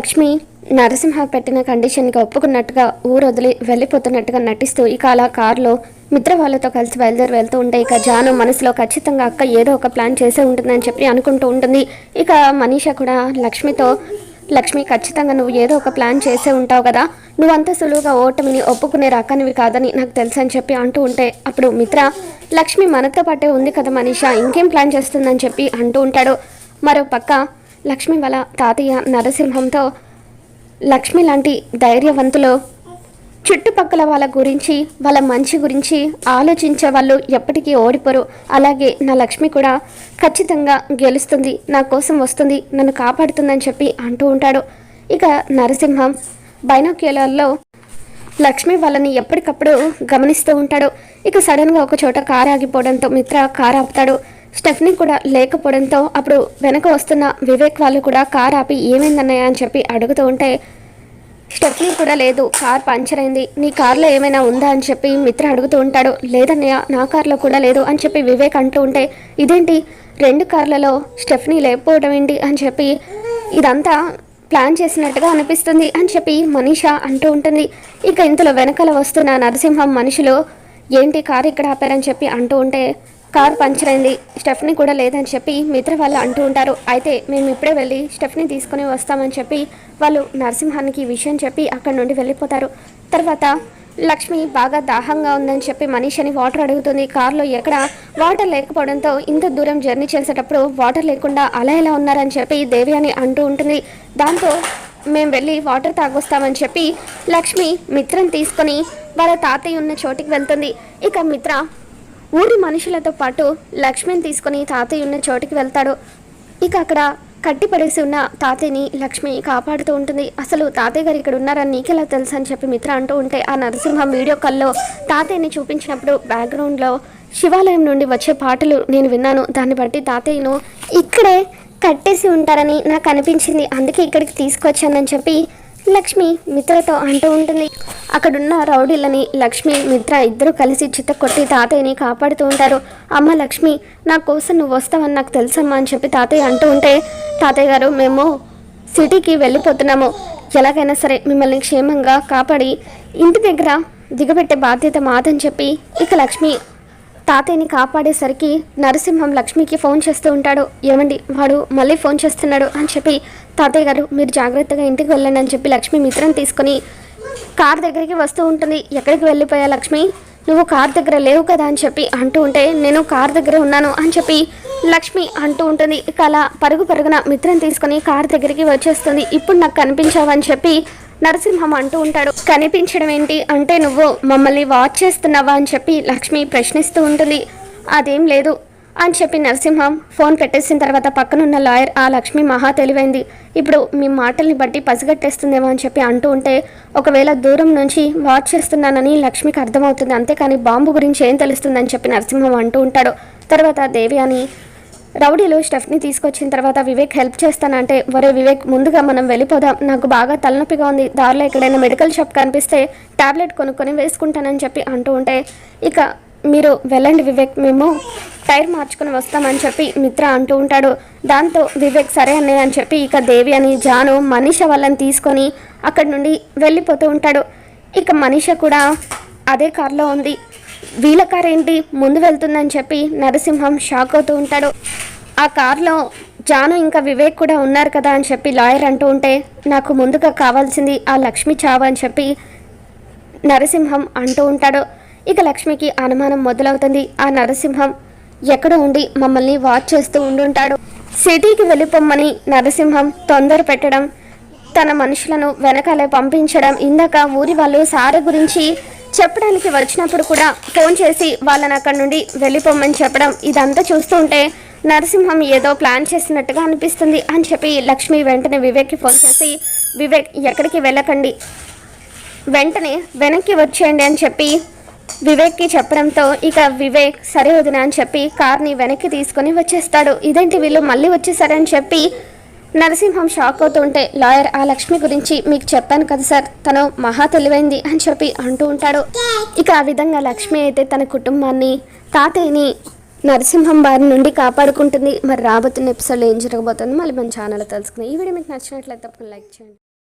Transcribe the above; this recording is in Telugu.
లక్ష్మి నరసింహ పెట్టిన కండిషన్కి ఒప్పుకున్నట్టుగా ఊరు వదిలి వెళ్ళిపోతున్నట్టుగా నటిస్తూ ఇక అలా కారులో మిత్ర వాళ్ళతో కలిసి బయలుదేరి వెళ్తూ ఉంటే ఇక జాను మనసులో ఖచ్చితంగా అక్క ఏదో ఒక ప్లాన్ చేసే ఉంటుందని చెప్పి అనుకుంటూ ఉంటుంది. ఇక మనీష కూడా లక్ష్మితో లక్ష్మి ఖచ్చితంగా నువ్వు ఏదో ఒక ప్లాన్ చేసే ఉంటావు కదా. నువ్వు అంత సులువుగా ఓటమిని ఒప్పుకునే రకానివి కాదని నాకు తెలుసు అని చెప్పి అంటూ ఉంటే అప్పుడు మిత్ర లక్ష్మి మనతో పాటే ఉంది కదా మనీష ఇంకేం ప్లాన్ చేస్తుందని చెప్పి అంటూ ఉంటాడు. మరో పక్క లక్ష్మి వాళ్ళ తాతయ్య నరసింహంతో లక్ష్మి లాంటి ధైర్యవంతులు చుట్టుపక్కల వాళ్ళ గురించి వాళ్ళ మంచి గురించి ఆలోచించే వాళ్ళు ఎప్పటికీ ఓడిపోరు. అలాగే నా లక్ష్మి కూడా ఖచ్చితంగా గెలుస్తుంది నా కోసం వస్తుంది నన్ను కాపాడుతుందని చెప్పి అంటూ ఉంటాడు. ఇక నరసింహం బైనోక్యులర్లో లక్ష్మి వాళ్ళని ఎప్పటికప్పుడు గమనిస్తూ ఉంటాడు. ఇక సడన్గా ఒక చోట కారు ఆగిపోవడంతో మిత్ర కారు ఆపుతాడు. స్టెఫ్నీ కూడా లేకపోవడంతో అప్పుడు వెనక వస్తున్న వివేక్ వాళ్ళు కూడా కార్ ఆపి ఏమైందన్నయ్య? అని చెప్పి అడుగుతూ ఉంటే స్టెఫ్నీ కూడా లేదు కార్ పంచర్ అయింది నీ కార్లో ఏమైనా ఉందా? అని చెప్పి మిత్ర అడుగుతూ ఉంటాడు లేదన్నయ్య నా కార్లో కూడా లేదు అని చెప్పి వివేక్ అంటూ ఉంటే ఇదేంటి? రెండు కార్లలో స్టెఫ్నీ లేకపోవడం ఏంటి? అని చెప్పి ఇదంతా ప్లాన్ చేసినట్టుగా అనిపిస్తుంది అని చెప్పి మనీష అంటూ ఉంటుంది. ఇక ఇంతలో వెనకాల వస్తున్న నరసింహం మనుషులు ఏంటి కారు ఇక్కడ ఆపారని చెప్పి అంటూ ఉంటే కార్ పంచర్ అయింది. స్టెఫ్ని కూడా లేదని చెప్పి మిత్ర వాళ్ళు అంటూ ఉంటారు. అయితే మేము ఇప్పుడే వెళ్ళి స్టెఫ్ని తీసుకుని వస్తామని చెప్పి వాళ్ళు నరసింహానికి ఈ విషయం చెప్పి అక్కడ నుండి వెళ్ళిపోతారు. తర్వాత లక్ష్మి బాగా దాహంగా ఉందని చెప్పి మనీషని వాటర్ అడుగుతుంది. కారులో ఎక్కడ వాటర్ లేకపోవడంతో ఇంత దూరం జర్నీ చేసేటప్పుడు వాటర్ లేకుండా అలా ఎలా ఉన్నారని చెప్పి దేవి అని అంటూ ఉంటుంది. దాంతో మేము వెళ్ళి వాటర్ తాగొస్తామని చెప్పి లక్ష్మి మిత్రం తీసుకొని వాళ్ళ తాతయ్య ఉన్న చోటికి వెళ్తుంది. ఇక మిత్ర ఊరి మనుషులతో పాటు లక్ష్మిని తీసుకొని తాతయ్య ఉన్న చోటికి వెళ్తాడు. ఇక అక్కడ కట్టిపడేసి ఉన్న తాతయ్యని లక్ష్మి కాపాడుతూ ఉంటుంది. అసలు తాతయ్య గారు ఇక్కడ ఉన్నారని నీకెలా తెలుసు అని చెప్పి మిత్ర అంటూ ఉంటే ఆ నరసింహం వీడియో కాల్లో తాతయ్యని చూపించినప్పుడు బ్యాక్గ్రౌండ్లో శివాలయం నుండి వచ్చే పాటలు నేను విన్నాను. దాన్ని బట్టి తాతయ్యను ఇక్కడే కట్టేసి ఉంటారని నాకు అనిపించింది. అందుకే ఇక్కడికి తీసుకొచ్చానని చెప్పి లక్ష్మి మిత్రతో అంటూ ఉంటుంది. అక్కడున్న రౌడీలని లక్ష్మి మిత్ర ఇద్దరు కలిసి చిత్త కొట్టి తాతయ్యని కాపాడుతూ ఉంటారు. అమ్మ లక్ష్మి నా కోసం నువ్వు వస్తావని నాకు తెలుసమ్మా అని చెప్పి తాతయ్య అంటూ ఉంటే తాతయ్య గారు మేము సిటీకి వెళ్ళిపోతున్నాము. ఎలాగైనా సరే మిమ్మల్ని క్షేమంగా కాపాడి ఇంటి దగ్గర దిగబెట్టే బాధ్యత మాదని చెప్పి ఇక లక్ష్మి తాతయ్యని కాపాడేసరికి నరసింహం లక్ష్మికి ఫోన్ చేస్తూ ఉంటాడు. ఏమండి వాడు మళ్ళీ ఫోన్ చేస్తున్నాడు అని చెప్పి తాతయ్య గారు మీరు జాగ్రత్తగా ఇంటికి వెళ్ళండి అని చెప్పి లక్ష్మి మిత్రం తీసుకొని కార్ దగ్గరికి వస్తూ ఉంటుంది. ఎక్కడికి వెళ్ళిపోయా లక్ష్మి? నువ్వు కార్ దగ్గర లేవు కదా అని చెప్పి అంటూ ఉంటే నేను కార్ దగ్గర ఉన్నాను అని చెప్పి లక్ష్మి అంటూ ఉంటుంది. ఇక అలా పరుగు పరుగున మిత్రం తీసుకొని కార్ దగ్గరికి వచ్చేస్తుంది. ఇప్పుడు నాకు కనిపించావని చెప్పి నరసింహం అంటూ ఉంటాడు. కనిపించడం ఏంటి అంటే నువ్వు మమ్మల్ని వాచ్ చేస్తున్నావా అని చెప్పి లక్ష్మి ప్రశ్నిస్తూ ఉంటుంది. అదేం లేదు అని చెప్పి నరసింహం ఫోన్ పెట్టేసిన తర్వాత పక్కనున్న లాయర్ ఆ లక్ష్మి మహా తెలివైంది. ఇప్పుడు మీ మాటల్ని బట్టి పసిగట్టేస్తుందేమో అని చెప్పి అంటూ ఉంటే ఒకవేళ దూరం నుంచి వాచ్ చేస్తున్నానని లక్ష్మికి అర్థమవుతుంది. అంతేకాని బాంబు గురించి ఏం తెలుస్తుందని చెప్పి నరసింహం అంటూ ఉంటాడు. తర్వాత దేవి అని రౌడీలు స్టెఫ్ని తీసుకొచ్చిన తర్వాత వివేక్ హెల్ప్ చేస్తానంటే ఒరే వివేక్ ముందుగా మనం వెళ్ళిపోదాం. నాకు బాగా తలనొప్పిగా ఉంది. దారిలో ఎక్కడైనా మెడికల్ షాప్ కనిపిస్తే టాబ్లెట్ కొనుక్కొని వేసుకుంటానని చెప్పి అంటూ ఉంటే ఇక మీరు వెళ్ళండి వివేక్. మేము టైర్ మార్చుకుని వస్తామని చెప్పి మిత్ర అంటూ ఉంటాడు. దాంతో వివేక్ సరే అన్నయ్య అని చెప్పి ఇక దేవి అని జాను మనీష వాళ్ళని తీసుకొని అక్కడి నుండి వెళ్ళిపోతూ ఉంటాడు. ఇక మనీష కూడా అదే కార్లో ఉంది. వీళ్ళ కార్ ఏంటి? ముందు వెళ్తుందని చెప్పి నరసింహం షాక్ అవుతూ ఉంటాడు. ఆ కార్లో జాను ఇంకా వివేక్ కూడా ఉన్నారు కదా అని చెప్పి లాయర్ అంటూ ఉంటే నాకు ముందుగా కావాల్సింది ఆ లక్ష్మి చావు అని చెప్పి నరసింహం అంటూ ఉంటాడు. ఇక లక్ష్మికి అనుమానం మొదలవుతుంది. ఆ నరసింహం ఎక్కడ ఉండి మమ్మల్ని వాచ్ చేస్తూ ఉండుంటాడు. సిటీకి వెళ్ళిపోమ్మని నరసింహం తొందర పెట్టడం తన మనుషులను వెనకాలే పంపించడం. ఇందాక ఊరి వాళ్ళు సార గురించి చెప్పడానికి వచ్చినప్పుడు కూడా ఫోన్ చేసి వాళ్ళని అక్కడి నుండి వెళ్ళిపోమని చెప్పడం ఇదంతా చూస్తుంటే నరసింహం ఏదో ప్లాన్ చేసినట్టుగా అనిపిస్తుంది అని చెప్పి లక్ష్మి వెంటనే వివేక్కి ఫోన్ చేసి వివేక్ ఎక్కడికి వెళ్ళకండి. వెంటనే వెనక్కి వచ్చేయండి అని చెప్పి వివేక్కి చెప్పడంతో ఇక వివేక్ సరే వదిన అని చెప్పి కార్ని వెనక్కి తీసుకొని వచ్చేస్తాడు. ఇదేంటి వీళ్ళు మళ్ళీ వచ్చేసారని చెప్పి నరసింహం షాక్ అవుతుంటే లాయర్ ఆ లక్ష్మి గురించి మీకు చెప్పాను కదా సార్. తను మహా తెలివైంది అని చెప్పి అంటూ ఉంటాడు. ఇక ఆ విధంగా లక్ష్మి అయితే తన కుటుంబాన్ని తాతయ్యని నరసింహం బారి నుండి కాపాడుకుంటుంది. మరి రాబోతున్న ఎపిసోడ్లో ఏం జరగబోతుందో మళ్ళీ మన ఛానల్ తెలుసుకుని ఈ వీడియో మీకు నచ్చినట్లయితే తప్పకుండా లైక్ చేయండి.